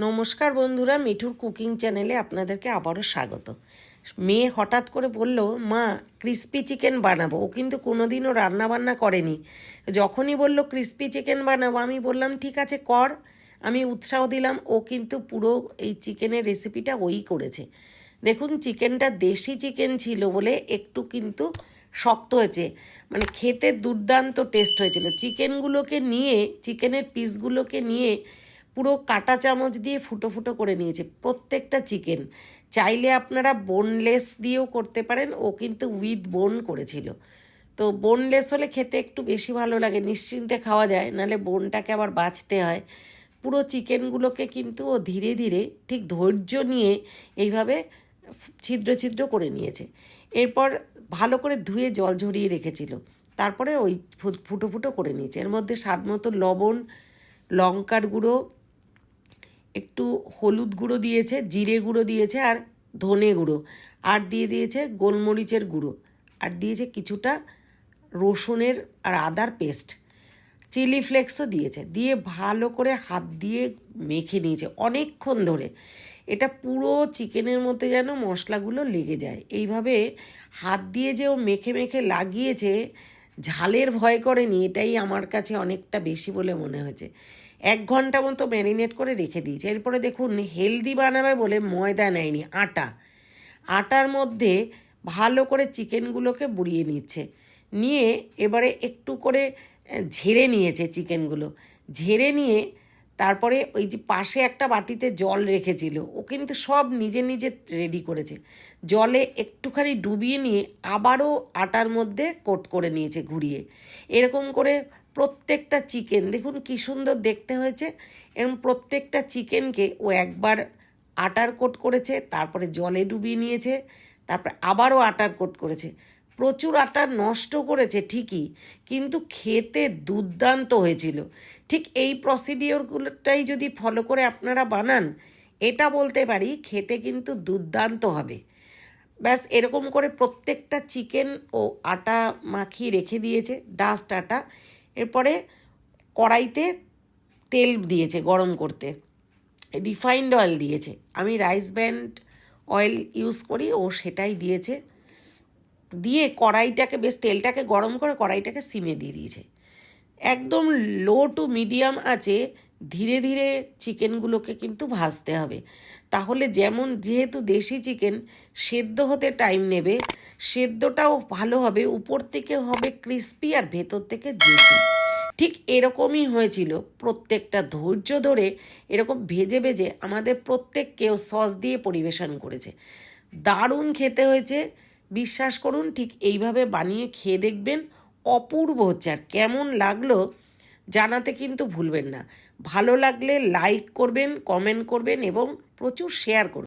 নমস্কার বন্ধুরা, মিঠুর কুকিং চ্যানেলে আপনাদেরকে আবারও স্বাগত। মেয়ে হঠাৎ করে বলল, মা, ক্রিস্পি চিকেন বানাবো। ও কিন্তু কোনোদিনও রান্না বান্না করেনি। যখনই বলল, ক্রিস্পি চিকেন বানাবো, আমি বললাম, ঠিক আছে, কর। আমি উৎসাহ দিলাম, ও কিন্তু পুরো এই চিকেনের রেসিপিটা ওই করেছে। দেখুন, চিকেনটা দেশি চিকেন ছিল বলে একটু কিন্তু শক্ত হয়েছে। মানে খেতে দুর্দান্ত টেস্ট হয়েছিল। চিকেনগুলোকে নিয়ে, চিকেনের পিসগুলোকে নিয়ে পুরো কাটা চামচ দিয়ে ফুটো ফুটো করে নিয়েছে, প্রত্যেকটা চিকেন। চাইলে আপনারা বোনলেস দিয়েও করতে পারেন, ও কিন্তু উইথ বোন করেছিল। তো বোনলেস হলে খেতে একটু বেশি ভালো লাগে, নিশ্চিন্তে খাওয়া যায়, নাহলে বোনটাকে আবার বাঁচতে হয়। পুরো চিকেনগুলোকে কিন্তু ও ধীরে ধীরে, ঠিক ধৈর্য নিয়ে এইভাবে ছিদ্র ছিদ্র করে নিয়েছে। এরপর ভালো করে ধুয়ে জল ঝরিয়ে রেখেছিল। তারপরে ওই ফুটো ফুটো করে নিয়েছে। এর মধ্যে স্বাদ মতো লবণ, লঙ্কার গুঁড়ো একটু হলুদ গুঁড়ো দিয়েছে, জিরে গুঁড়ো দিয়েছে আর ধনে গুঁড়ো। আর দিয়ে দিয়েছে গোলমরিচের গুঁড়ো। আর দিয়েছে কিছুটা রসুনের আর আদার পেস্ট। চিলি ফ্লেক্সও দিয়েছে। দিয়ে ভালো করে হাত দিয়ে মেখে নিয়েছে অনেকক্ষণ ধরে। এটা পুরো চিকেনের মধ্যে যেন মশলাগুলো লেগে যায়। এইভাবে হাত দিয়ে যে ও মেখে মেখে লাগিয়েছে ঝালের ভয় করেনি, এটাই আমার কাছে অনেকটা বেশি বলে মনে হয়েছে। এক ঘণ্টা মতো ম্যারিনেট করে রেখে দিয়েছে। এরপরে দেখুন, হেলদি বানাবে বলে ময়দা নেয়নি, আটা। আটার মধ্যে ভালো করে চিকেনগুলোকে বুড়িয়ে নিচ্ছে। নিয়ে এবারে একটু করে ঝেড়ে নিয়েছে চিকেনগুলো। ঝেড়ে নিয়ে তারপরে ওই যে পাশে একটা বাটিতে জল রেখেছিল। ও কিন্তু সব নিজে নিজে রেডি করেছে। জলে একটুখানি ডুবিয়ে নিয়ে আবারও আটার মধ্যে কোট করে নিয়েছে ঘুরিয়ে। এরকম করে প্রত্যেকটা চিকেন দেখুন কি সুন্দর দেখতে হয়েছে। এরকম প্রত্যেকটা চিকেনকে ও একবার আটার কোট করেছে, তারপরে জলে ডুবিয়ে নিয়েছে, তারপরে আবারও আটার কোট করেছে। প্রচুর আটা নষ্ট করেছে, ঠিকই, কিন্তু খেতে দুর্দান্ত হয়েছিল। ঠিক এই প্রসিডিওরগুলোটাই যদি ফলো করে আপনারা বানান, এটা বলতে পারি খেতে কিন্তু দুর্দান্ত হবে। ব্যাস, এরকম করে প্রত্যেকটা চিকেন ও আটা মাখিয়ে রেখে দিয়েছে ডাস্ট আটা। এরপরে কড়াইতে তেল দিয়েছে গরম করতে। রিফাইন্ড অয়েল দিয়েছে। আমি রাইস ব্যান্ড অয়েল ইউজ করি, ও সেটাই দিয়েছে। দিয়ে কড়াইটাকে বেশ তেলটাকে গরম করে কড়াইটাকে সিমে দিয়ে দিয়েছে। একদম লো টু মিডিয়াম আছে ধীরে ধীরে চিকেনগুলোকে কিন্তু ভাজতে হবে। তাহলে যেমন যেহেতু দেশি চিকেন, সেদ্ধ হতে টাইম নেবে, সেদ্ধটাও ভালো হবে, উপর থেকে হবে ক্রিস্পি আর ভেতর থেকে জুসি ঠিক এরকমই হয়েছিল প্রত্যেকটা ধৈর্য ধরে এরকম ভেজে ভেজে আমাদের প্রত্যেককেও সস দিয়ে পরিবেশন করেছে। দারুণ খেতে হয়েছে। বিশ্বাস করুন, ঠিক এইভাবে বানিয়ে খেয়ে দেখবেন অপূর্ব হচ্ছে। আর কেমন লাগল জানাতে কিন্তু ভুলবেন না। ভালো লাগলে লাইক করবেন কমেন্ট করবেন এবং প্রচুর শেয়ার করবেন।